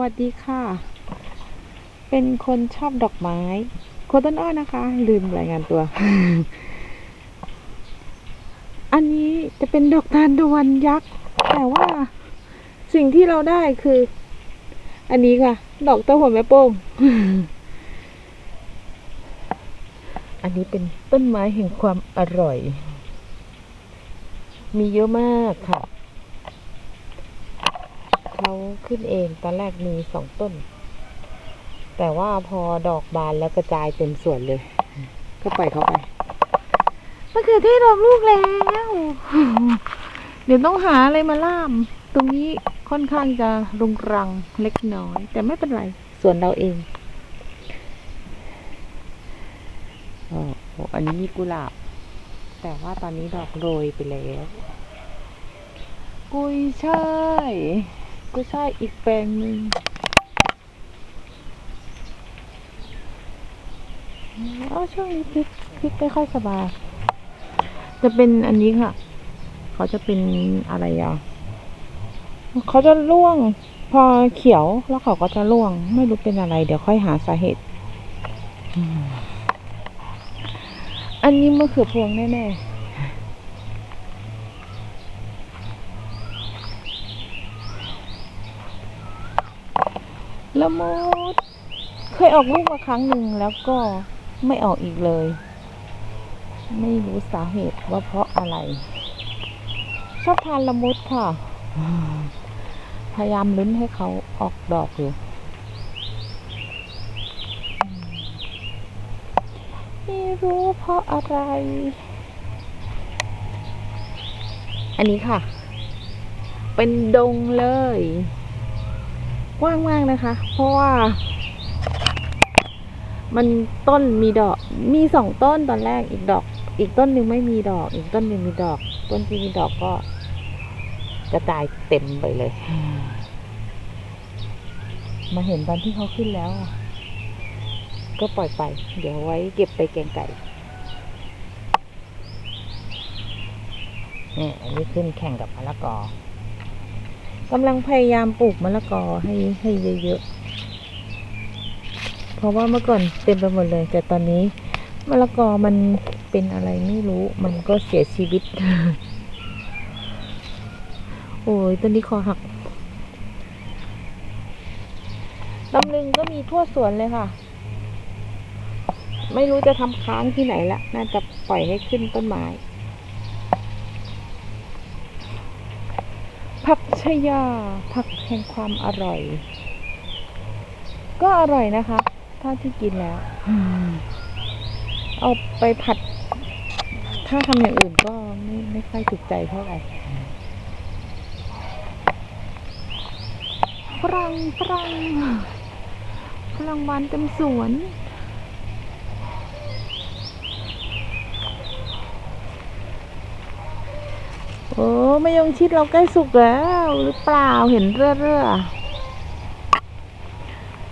วัสดีค่ะ เป็นคนชอบดอกไม้โคต้นอ้อนะคะ ลืมรายงานตัว อันนี้จะเป็นดอกทานตะวันยักษ์ แต่ว่าสิ่งที่เราได้คือ อันนี้ค่ะ ดอกต้าหัวแม่โป้ง อันนี้เป็นต้นไม้แห่งความอร่อย มีเยอะมากค่ะ เขาขึ้นเองตอนแรกมีสองต้น แต่ว่าพอดอกบานแล้วกระจายเต็มสวนเลย ก็ปล่อยเขาไปมะเขือเทศออกลูกแล้ว เดี๋ยวต้องหาอะไรมาล่าม ตรงนี้ค่อนข้างจะรุงรังเล็กน้อย แต่ไม่เป็นไรส่วนเราเองโอ้โหอันนี้มีกุหลาบ แต่ว่าตอนนี้ดอกโรยไปแล้ว กุยช่าย กุยช่ายอีกแปลงหนึ่งอ๋อช่วงนี้พริกพริกไม่ค่อยสบาย จะเป็นอันนี้ค่ะ เขาจะเป็นอะไรอะ เขาจะร่วง พอเขียวแล้วเขาก็จะร่วง ไม่รู้เป็นอะไร เดี๋ยวค่อยหาสาเหตุอืมอันนี้มะเขือพวงแน่ๆ ละมุดเคยออกลูกมาครั้งหนึ่งแล้วก็ไม่ออกอีกเลย ไม่รู้สาเหตุว่าเพราะอะไร ชอบทานละมุดค่ะ พยายามลุ้นให้เขาออกดอกอยู่ไม่รู้เพราะอะไร อันนี้ค่ะ เป็นดงเลย กว้างมากนะคะ เพราะว่า มันต้นมีดอก มีสองต้นตอนแรกอีกดอก อีกต้นหนึ่งไม่มีดอก อีกต้นหนึ่งมีดอก ต้นที่มีดอกก็กระจายเต็มไปเลย มาเห็นตอนที่เขาขึ้นแล้ว ก็ปล่อยไป เดี๋ยวไว้เก็บไปแกงไก่เนี่ยอันนี้ขึ้นแข่งกับมะละกอ กำลังพยายามปลูกมะละกอให้ให้เยอะๆ เพราะว่าเมื่อก่อนเต็มไปหมดเลย แต่ตอนนี้มะละกอมันเป็นอะไรไม่รู้ มันก็เสียชีวิต โอ้ยต้นนี้คอหักตำลึงก็มีทั่วสวนเลยค่ะ ไม่รู้จะทำค้างที่ไหนละ น่าจะปล่อยให้ขึ้นต้นไม้ ผักชยาผักแห่งความอร่อย ก็อร่อยนะคะ ถ้าที่กินแล้วเอาไปผัด ถ้าทำอย่างอื่นก็ไม่ไม่ค่อยถูกใจเท่าไหร่ฝรั่งฝรั่งฝรั่งบานเต็มสวน โอ้มายงชิดเราใกล้สุกแล้วหรือเปล่าเห็นเรือเรือ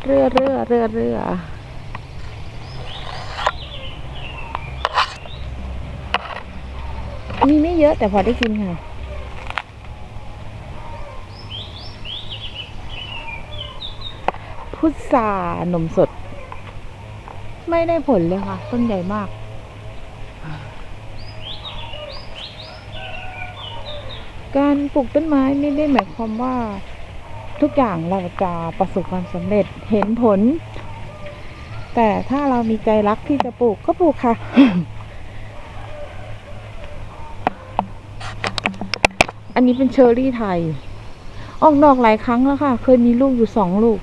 เรือเรือเรือเรือมีไม่เยอะแต่พอได้กินค่ะพุทรานมสด ไม่ได้ผลเลยค่ะ ต้นใหญ่มาก การปลูกต้นไม้ไม่ได้หมายความว่าทุกอย่างเราจะประสบความสำเร็จเห็นผล แต่ถ้าเรามีใจรักที่จะปลูกก็ปลูกค่ะ อันนี้เป็นเชอร์รี่ไทย ออกดอกหลายครั้งแล้วค่ะ เคยมีลูกอยู่สองลูก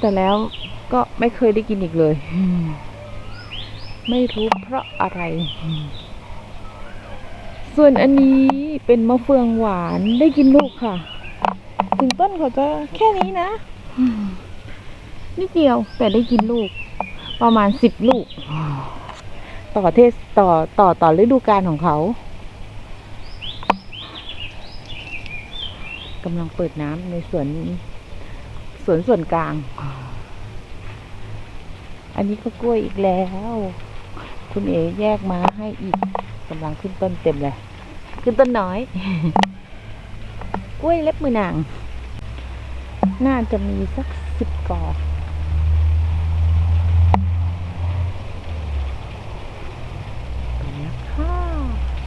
แต่แล้วก็ไม่เคยได้กินอีกเลย ไม่รู้เพราะอะไร ส่วนอันนี้เป็นมะเฟืองหวานได้กินลูกค่ะ ถึงต้นเขาจะแค่นี้นะนิดเดียวแต่ได้กินลูก ประมาณสิบลูก ต่อเทศต่อต่อต่อฤดูกาลของเขากำลังเปิดน้ำในสวนสวนส่วนกลาง อันนี้ก็กล้วยอีกแล้ว คุณเอ๋แยกมาให้อีกกำลังขึ้นต้นเต็มเลย ขึ้นต้นน้อย กล้วยเล็บมือนาง น่าจะมีสักสิบกอ